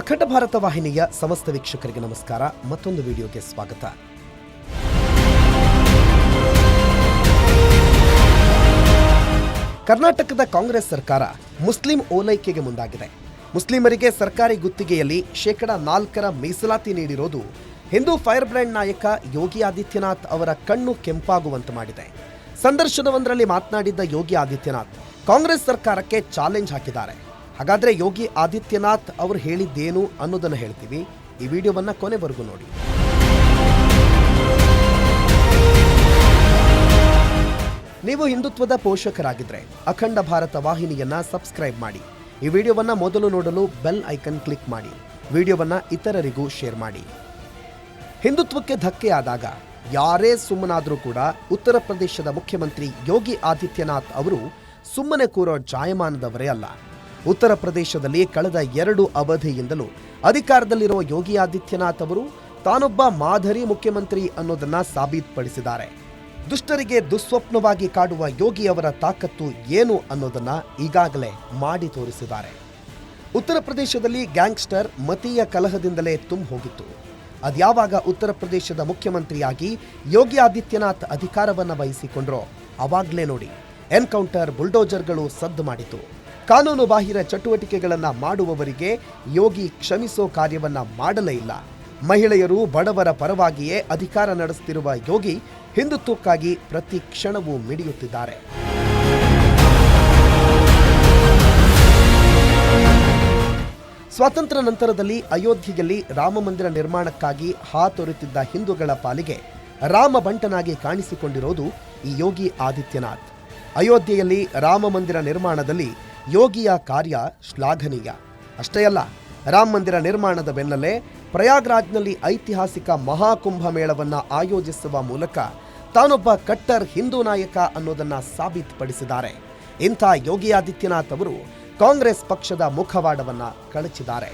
ಅಖಂಡ ಭಾರತ ವಾಹಿನಿಯ ಸಮಸ್ತ ವೀಕ್ಷಕರಿಗೆ ನಮಸ್ಕಾರ. ಮತ್ತೊಂದು ವಿಡಿಯೋಗೆ ಸ್ವಾಗತ. ಕರ್ನಾಟಕದ ಕಾಂಗ್ರೆಸ್ ಸರ್ಕಾರ ಮುಸ್ಲಿಂ ಓಲೈಕೆಗೆ ಮುಂದಾಗಿದೆ. ಮುಸ್ಲಿಮರಿಗೆ ಸರ್ಕಾರಿ ಗುತ್ತಿಗೆಯಲ್ಲಿ ಶೇಕಡ ನಾಲ್ಕರ ಮೀಸಲಾತಿ ನೀಡಿರೋದು ಹಿಂದೂ ಫೈರ್ ಬ್ರ್ಯಾಂಡ್ ನಾಯಕ ಯೋಗಿ ಆದಿತ್ಯನಾಥ್ ಅವರ ಕಣ್ಣು ಕೆಂಪಾಗುವಂತೆ ಮಾಡಿದೆ. ಸಂದರ್ಶನವೊಂದರಲ್ಲಿ ಮಾತನಾಡಿದ್ದ ಯೋಗಿ ಆದಿತ್ಯನಾಥ್, ಕಾಂಗ್ರೆಸ್ ಸರ್ಕಾರಕ್ಕೆ ಚಾಲೆಂಜ್ ಹಾಕಿದ್ದಾರೆ. ಹಾಗಾದ್ರೆ ಯೋಗಿ ಆದಿತ್ಯನಾಥ್ ಅವರು ಹೇಳಿದ್ದೇನು ಅನ್ನೋದನ್ನು ಹೇಳ್ತೀವಿ. ಈ ವಿಡಿಯೋವನ್ನ ಕೊನೆವರೆಗೂ ನೋಡಿ. ನೀವು ಹಿಂದುತ್ವದ ಪೋಷಕರಾಗಿದ್ರೆ ಅಖಂಡ ಭಾರತ ವಾಹಿನಿಯನ್ನ ಸಬ್ಸ್ಕ್ರೈಬ್ ಮಾಡಿ. ಈ ವಿಡಿಯೋವನ್ನ ಮೊದಲು ನೋಡಲು ಬೆಲ್ ಐಕನ್ ಕ್ಲಿಕ್ ಮಾಡಿ. ವಿಡಿಯೋವನ್ನ ಇತರರಿಗೂ ಶೇರ್ ಮಾಡಿ. ಹಿಂದುತ್ವಕ್ಕೆ ಧಕ್ಕೆಯಾದಾಗ ಯಾರೇ ಸುಮ್ಮನಾದರೂ ಕೂಡ ಉತ್ತರ ಪ್ರದೇಶದ ಮುಖ್ಯಮಂತ್ರಿ ಯೋಗಿ ಆದಿತ್ಯನಾಥ್ ಅವರು ಸುಮ್ಮನೆ ಕೂರೋ ಜಾಯಮಾನದವರೇ ಅಲ್ಲ. ಉತ್ತರ ಪ್ರದೇಶದಲ್ಲಿ ಕಳೆದ ಎರಡು ಅವಧಿಯಿಂದಲೂ ಅಧಿಕಾರದಲ್ಲಿರುವ ಯೋಗಿ ಆದಿತ್ಯನಾಥ್ ಅವರು ತಾನೊಬ್ಬ ಮಾದರಿ ಮುಖ್ಯಮಂತ್ರಿ ಅನ್ನೋದನ್ನ ಸಾಬೀತುಪಡಿಸಿದ್ದಾರೆ. ದುಷ್ಟರಿಗೆ ದುಸ್ವಪ್ನವಾಗಿ ಕಾಡುವ ಯೋಗಿ ಅವರ ತಾಕತ್ತು ಏನು ಅನ್ನೋದನ್ನ ಈಗಾಗಲೇ ಮಾಡಿ ತೋರಿಸಿದ್ದಾರೆ. ಉತ್ತರ ಪ್ರದೇಶದಲ್ಲಿ ಗ್ಯಾಂಗ್ಸ್ಟರ್ ಮತೀಯ ಕಲಹದಿಂದಲೇ ತುಂಬ ಹೋಗಿತ್ತು. ಅದ್ಯಾವಾಗ ಉತ್ತರ ಪ್ರದೇಶದ ಮುಖ್ಯಮಂತ್ರಿಯಾಗಿ ಯೋಗಿ ಆದಿತ್ಯನಾಥ್ ಅಧಿಕಾರವನ್ನು ವಹಿಸಿಕೊಂಡ್ರೋ ಅವಾಗ್ಲೇ ನೋಡಿ. ಎನ್ಕೌಂಟರ್ ಬುಲ್ಡೋಜರ್ಗಳು ಸದ್ದು ಮಾಡಿತು ಕಾನೂನು ಬಾಹಿರ ಚಟುವಟಿಕೆಗಳನ್ನು ಮಾಡುವವರಿಗೆ ಯೋಗಿ ಕ್ಷಮಿಸೋ ಕಾರ್ಯವನ್ನು ಮಾಡಲೇ ಇಲ್ಲ. ಮಹಿಳೆಯರು ಬಡವರ ಪರವಾಗಿಯೇ ಅಧಿಕಾರ ನಡೆಸುತ್ತಿರುವ ಯೋಗಿ ಹಿಂದುತ್ವಕ್ಕಾಗಿ ಪ್ರತಿ ಕ್ಷಣವೂ ಮಿಡಿಯುತ್ತಿದ್ದಾರೆ. ಸ್ವಾತಂತ್ರ್ಯ ನಂತರದಲ್ಲಿ ಅಯೋಧ್ಯೆಯಲ್ಲಿ ರಾಮಮಂದಿರ ನಿರ್ಮಾಣಕ್ಕಾಗಿ ಹಾತೊರೆತಿದ್ದ ಹಿಂದೂಗಳ ಪಾಲಿಗೆ ರಾಮ ಬಂಟನಾಗಿ ಕಾಣಿಸಿಕೊಂಡಿರೋದು ಈ ಯೋಗಿ ಆದಿತ್ಯನಾಥ್. ಅಯೋಧ್ಯೆಯಲ್ಲಿ ರಾಮಮಂದಿರ ನಿರ್ಮಾಣದಲ್ಲಿ ಯೋಗಿಯ ಕಾರ್ಯ ಶ್ಲಾಘನೀಯ. ಅಷ್ಟೇ ಅಲ್ಲ, ರಾಮ ಮಂದಿರ ನಿರ್ಮಾಣದ ಬೆನ್ನಲ್ಲೇ ಪ್ರಯಾಗ್ರಾಜ್ನಲ್ಲಿ ಐತಿಹಾಸಿಕ ಮಹಾಕುಂಭ ಮೇಳವನ್ನು ಆಯೋಜಿಸುವ ಮೂಲಕ ತಾನೊಬ್ಬ ಕಟ್ಟರ್ ಹಿಂದೂ ನಾಯಕ ಅನ್ನೋದನ್ನು ಸಾಬೀತುಪಡಿಸಿದ್ದಾರೆ. ಇಂಥ ಯೋಗಿ ಆದಿತ್ಯನಾಥ್ ಅವರು ಕಾಂಗ್ರೆಸ್ ಪಕ್ಷದ ಮುಖವಾಡವನ್ನು ಕಳಚಿದ್ದಾರೆ.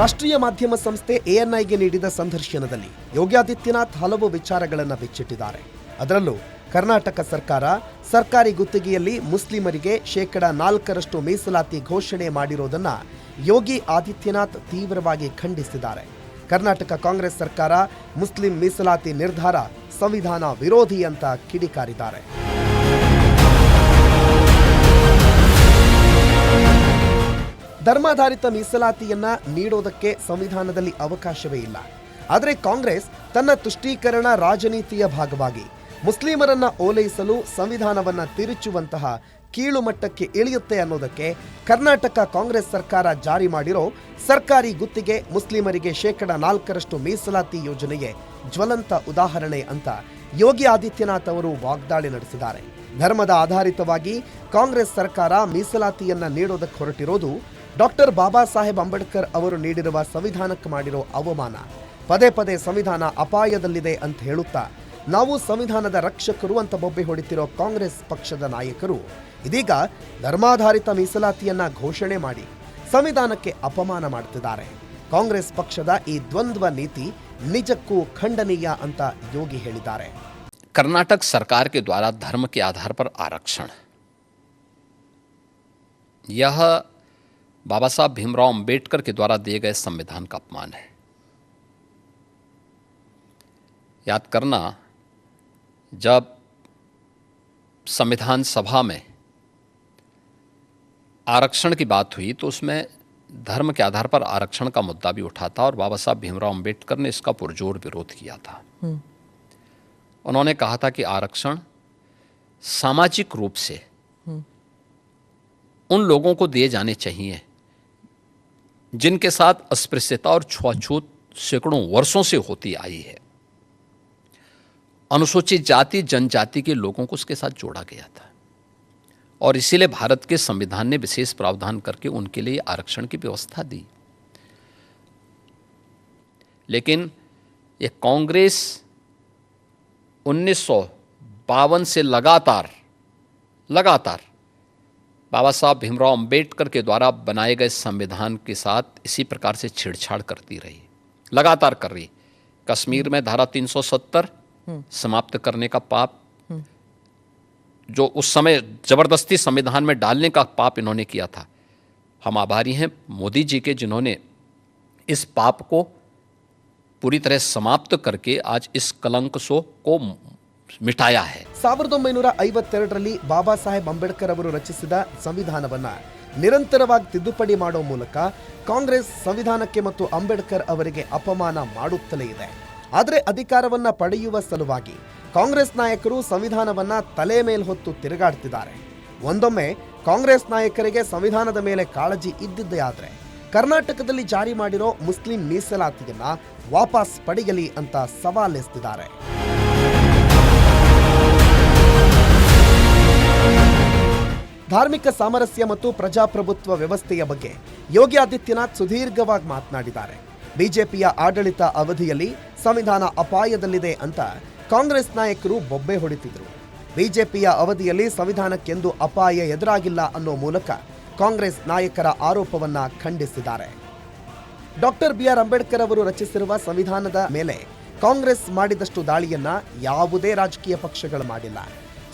ರಾಷ್ಟ್ರೀಯ ಮಾಧ್ಯಮ ಸಂಸ್ಥೆ ಎಎನ್ಐಗೆ ನೀಡಿದ ಸಂದರ್ಶನದಲ್ಲಿ ಯೋಗಿ ಆದಿತ್ಯನಾಥ್ ಹಲವು ವಿಚಾರಗಳನ್ನು ಬಿಚ್ಚಿಟ್ಟಿದ್ದಾರೆ. ಅದರಲ್ಲೂ ಕರ್ನಾಟಕ ಸರ್ಕಾರ ಸರ್ಕಾರಿ ಗುತ್ತಿಗೆಯಲ್ಲಿ ಮುಸ್ಲಿಮರಿಗೆ ಶೇಕಡ ನಾಲ್ಕರಷ್ಟು ಮೀಸಲಾತಿ ಘೋಷಣೆ ಮಾಡಿರೋದನ್ನ ಯೋಗಿ ಆದಿತ್ಯನಾಥ್ ತೀವ್ರವಾಗಿ ಖಂಡಿಸಿದ್ದಾರೆ. ಕರ್ನಾಟಕ ಕಾಂಗ್ರೆಸ್ ಸರ್ಕಾರ ಮುಸ್ಲಿಂ ಮೀಸಲಾತಿ ನಿರ್ಧಾರ ಸಂವಿಧಾನ ವಿರೋಧಿ ಅಂತ ಕಿಡಿಕಾರಿದ್ದಾರೆ. ಧರ್ಮಾಧಾರಿತ ಮೀಸಲಾತಿಯನ್ನ ನೀಡೋದಕ್ಕೆ ಸಂವಿಧಾನದಲ್ಲಿ ಅವಕಾಶವೇ ಇಲ್ಲ. ಆದರೆ ಕಾಂಗ್ರೆಸ್ ತನ್ನ ತುಷ್ಟೀಕರಣ ರಾಜನೀತಿಯ ಭಾಗವಾಗಿ ಮುಸ್ಲಿಮರನ್ನ ಓಲೈಸಲು ಸಂವಿಧಾನವನ್ನ ತಿರುಚುವಂತಹ ಕೀಳು ಮಟ್ಟಕ್ಕೆ ಇಳಿಯುತ್ತೆ ಅನ್ನೋದಕ್ಕೆ ಕರ್ನಾಟಕ ಕಾಂಗ್ರೆಸ್ ಸರ್ಕಾರ ಜಾರಿ ಮಾಡಿರೋ ಸರ್ಕಾರಿ ಗುತ್ತಿಗೆ ಮುಸ್ಲಿಮರಿಗೆ ಶೇಕಡ ನಾಲ್ಕರಷ್ಟು ಮೀಸಲಾತಿ ಯೋಜನೆಗೆ ಜ್ವಲಂತ ಉದಾಹರಣೆ ಅಂತ ಯೋಗಿ ಆದಿತ್ಯನಾಥ್ ಅವರು ವಾಗ್ದಾಳಿ ನಡೆಸಿದ್ದಾರೆ. ಧರ್ಮದ ಆಧಾರಿತವಾಗಿ ಕಾಂಗ್ರೆಸ್ ಸರ್ಕಾರ ಮೀಸಲಾತಿಯನ್ನ ನೀಡೋದಕ್ಕೆ ಹೊರಟಿರೋದು ಡಾಕ್ಟರ್ ಬಾಬಾ ಸಾಹೇಬ್ ಅಂಬೇಡ್ಕರ್ ಅವರು ನೀಡಿರುವ ಸಂವಿಧಾನಕ್ಕೆ ಮಾಡಿರೋ ಅವಮಾನ. ಪದೇ ಪದೇ ಸಂವಿಧಾನ ಅಪಾಯದಲ್ಲಿದೆ ಅಂತ ಹೇಳುತ್ತಾ ನಾವು ಸಂವಿಧಾನದ ರಕ್ಷಕರು ಅಂತ ಬೊಬ್ಬೆ ಹೊಡಿತಿರೋ ಕಾಂಗ್ರೆಸ್ ಪಕ್ಷದ ನಾಯಕರು ಇದೀಗ ಧರ್ಮಾಧಾರಿತ ಮೀಸಲಾತಿಯನ್ನ ಘೋಷಣೆ ಮಾಡಿ ಸಂವಿಧಾನಕ್ಕೆ ಅಪಮಾನ ಮಾಡ್ತಿದ್ದಾರೆ ಕಾಂಗ್ರೆಸ್ ಪಕ್ಷದ ಈ ದ್ವಂದ್ವ ನೀತಿ ನಿಜಕ್ಕೂ ಖಂಡನೀಯ ಅಂತ ಯೋಗಿ ಹೇಳಿದ್ದಾರೆ कर्नाटक सरकार के द्वारा धर्म के आधार पर आरक्षण यह बाबा साहब भीमराव अंबेडकर के द्वारा दिए गए संविधान का अपमान है याद करना जब संविधान सभा में आरक्षण की बात हुई तो उसमें धर्म के आधार पर आरक्षण का मुद्दा भी उठा था और बाबा साहब भीमराव अंबेडकर ने इसका पुरजोर विरोध किया था। उन्होंने कहा था कि आरक्षण सामाजिक रूप से उन लोगों को दिए जाने चाहिए जिनके साथ अस्पृश्यता और छुआछूत सैकड़ों वर्षों से होती आई है। अनुसूचित जाति, जनजाति के लोगों को उसके साथ जोड़ा गया था। और इसीलिए भारत के संविधान ने विशेष प्रावधान करके उनके लिए आरक्षण की व्यवस्था दी। लेकिन ये कांग्रेस उन्नीस सौ बावन से लगातार लगातार बाबा साहब भीमराव अंबेडकर के द्वारा बनाए गए संविधान के साथ इसी प्रकार से छेड़छाड़ करती रही, लगातार कर रही। कश्मीर में धारा 370 समाप्त करने का पाप जो उस समय जबरदस्ती संविधान में डालने का पाप इन्होंने किया था हम आभारी हैं मोदी जी के जिन्होंने इस पाप को पूरी तरह समाप्त करके आज इस कलंक सो को मिटाया है ಸಾವಿರದ ಒಂಬೈನೂರ ಐವತ್ತೆರಡರಲ್ಲಿ ಬಾಬಾ ಸಾಹೇಬ್ ಅಂಬೇಡ್ಕರ್ ಅವರು ರಚಿಸಿದ ಸಂವಿಧಾನವನ್ನ ನಿರಂತರವಾಗಿ ತಿದ್ದುಪಡಿ ಮಾಡೋ ಮೂಲಕ ಕಾಂಗ್ರೆಸ್ ಸಂವಿಧಾನಕ್ಕೆ ಮತ್ತು ಅಂಬೇಡ್ಕರ್ ಅವರಿಗೆ ಅಪಮಾನ ಮಾಡುತ್ತಲೇ ಇದೆ ಆದರೆ ಅಧಿಕಾರವನ್ನ ಪಡೆಯುವ ಸಲುವಾಗಿ ಕಾಂಗ್ರೆಸ್ ನಾಯಕರು ಸಂವಿಧಾನವನ್ನ ತಲೆ ಮೇಲೆ ಹೊತ್ತು ತಿರುಗಾಡ್ತಿದ್ದಾರೆ. ಒಂದೊಮ್ಮೆ ಕಾಂಗ್ರೆಸ್ ನಾಯಕರಿಗೆ ಸಂವಿಧಾನದ ಮೇಲೆ ಕಾಳಜಿ ಇದ್ದಿದ್ದೇ ಕರ್ನಾಟಕದಲ್ಲಿ ಜಾರಿ ಮಾಡಿರೋ ಮುಸ್ಲಿಂ ಮೀಸಲಾತಿಯನ್ನ ವಾಪಸ್ ಪಡೆಯಲಿ ಅಂತ ಸವಾಲೆಸ್ತಿದ್ದಾರೆ ಧಾರ್ಮಿಕ ಸಾಮರಸ್ಯ ಮತ್ತು ಪ್ರಜಾಪ್ರಭುತ್ವ ವ್ಯವಸ್ಥೆಯ ಬಗ್ಗೆ ಯೋಗಿ ಆದಿತ್ಯನಾಥ್ ಸುದೀರ್ಘವಾಗಿ ಮಾತನಾಡಿದ್ದಾರೆ. ಬಿಜೆಪಿಯ ಆಡಳಿತ ಅವಧಿಯಲ್ಲಿ ಸಂವಿಧಾನ ಅಪಾಯದಲ್ಲಿದೆ ಅಂತ ಕಾಂಗ್ರೆಸ್ ನಾಯಕರು ಬೊಬ್ಬೆ ಹೊಡಿತಿದ್ರು. ಬಿಜೆಪಿಯ ಅವಧಿಯಲ್ಲಿ ಸಂವಿಧಾನಕ್ಕೆಂದು ಅಪಾಯ ಎದುರಾಗಿಲ್ಲ ಅನ್ನೋ ಮೂಲಕ ಕಾಂಗ್ರೆಸ್ ನಾಯಕರ ಆರೋಪವನ್ನ ಖಂಡಿಸಿದ್ದಾರೆ. ಡಾಕ್ಟರ್ ಬಿಆರ್ ಅಂಬೇಡ್ಕರ್ ಅವರು ರಚಿಸಿರುವ ಸಂವಿಧಾನದ ಮೇಲೆ ಕಾಂಗ್ರೆಸ್ ಮಾಡಿದಷ್ಟು ದಾಳಿಯನ್ನ ಯಾವುದೇ ರಾಜಕೀಯ ಪಕ್ಷಗಳು ಮಾಡಿಲ್ಲ.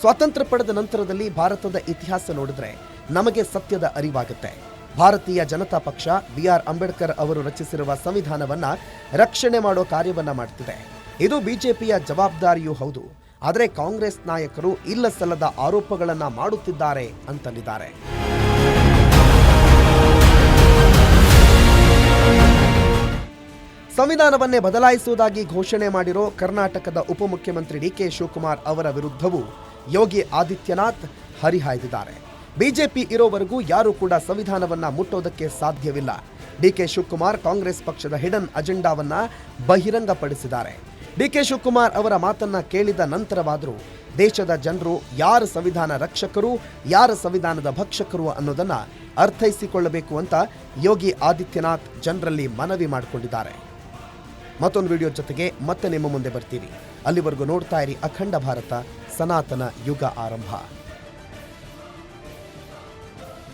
ಸ್ವಾತಂತ್ರ್ಯ ಪಡೆದ ನಂತರದಲ್ಲಿ ಭಾರತದ ಇತಿಹಾಸ ನೋಡಿದ್ರೆ ನಮಗೆ ಸತ್ಯದ ಅರಿವಾಗುತ್ತೆ. ಭಾರತೀಯ ಜನತಾ ಪಕ್ಷ ಬಿ ಆರ್ ಅಂಬೇಡ್ಕರ್ ಅವರು ರಚಿಸಿರುವ ಸಂವಿಧಾನವನ್ನ ರಕ್ಷಣೆ ಮಾಡೋ ಕಾರ್ಯವನ್ನ ಮಾಡ್ತಿದೆ. ಇದು ಬಿಜೆಪಿಯ ಜವಾಬ್ದಾರಿಯೂ ಹೌದು. ಆದರೆ ಕಾಂಗ್ರೆಸ್ ನಾಯಕರು ಇಲ್ಲ ಸಲ್ಲದ ಆರೋಪಗಳನ್ನ ಮಾಡುತ್ತಿದ್ದಾರೆ ಅಂತಂದಿದ್ದಾರೆ. ಸಂವಿಧಾನವನ್ನೇ ಬದಲಾಯಿಸುವುದಾಗಿ ಘೋಷಣೆ ಮಾಡಿರೋ ಕರ್ನಾಟಕದ ಉಪಮುಖ್ಯಮಂತ್ರಿ ಡಿ ಕೆ ಶಿವಕುಮಾರ್ ಅವರ ವಿರುದ್ಧವೂ ಯೋಗಿ ಆದಿತ್ಯನಾಥ್ ಹರಿಹಾಯ್ದಿದ್ದಾರೆ. ಬಿಜೆಪಿ ಇರೋವರೆಗೂ ಯಾರೂ ಕೂಡ ಸಂವಿಧಾನವನ್ನ ಮುಟ್ಟೋದಕ್ಕೆ ಸಾಧ್ಯವಿಲ್ಲ. ಡಿಕೆ ಶಿವಕುಮಾರ್ ಕಾಂಗ್ರೆಸ್ ಪಕ್ಷದ ಹಿಡನ್ ಅಜೆಂಡಾವನ್ನ ಬಹಿರಂಗಪಡಿಸಿದ್ದಾರೆ. ಡಿಕೆ ಶಿವಕುಮಾರ್ ಅವರ ಮಾತನ್ನ ಕೇಳಿದ ನಂತರವಾದರೂ ದೇಶದ ಜನರು ಯಾರ ಸಂವಿಧಾನ ರಕ್ಷಕರು, ಯಾರ ಸಂವಿಧಾನದ ಭಕ್ಷಕರು ಅನ್ನೋದನ್ನ ಅರ್ಥೈಸಿಕೊಳ್ಳಬೇಕು ಅಂತ ಯೋಗಿ ಆದಿತ್ಯನಾಥ್ ಜನರಲ್ಲಿ ಮನವಿ ಮಾಡಿಕೊಂಡಿದ್ದಾರೆ. ಮತ್ತೊಂದು ವಿಡಿಯೋ ಜೊತೆಗೆ ಮತ್ತೆ ನಿಮ್ಮ ಮುಂದೆ ಬರ್ತೀವಿ. ಅಲ್ಲಿವರೆಗೂ ನೋಡ್ತಾ ಇರಿ ಅಖಂಡ ಭಾರತ, ಸನಾತನ ಯುಗ ಆರಂಭ.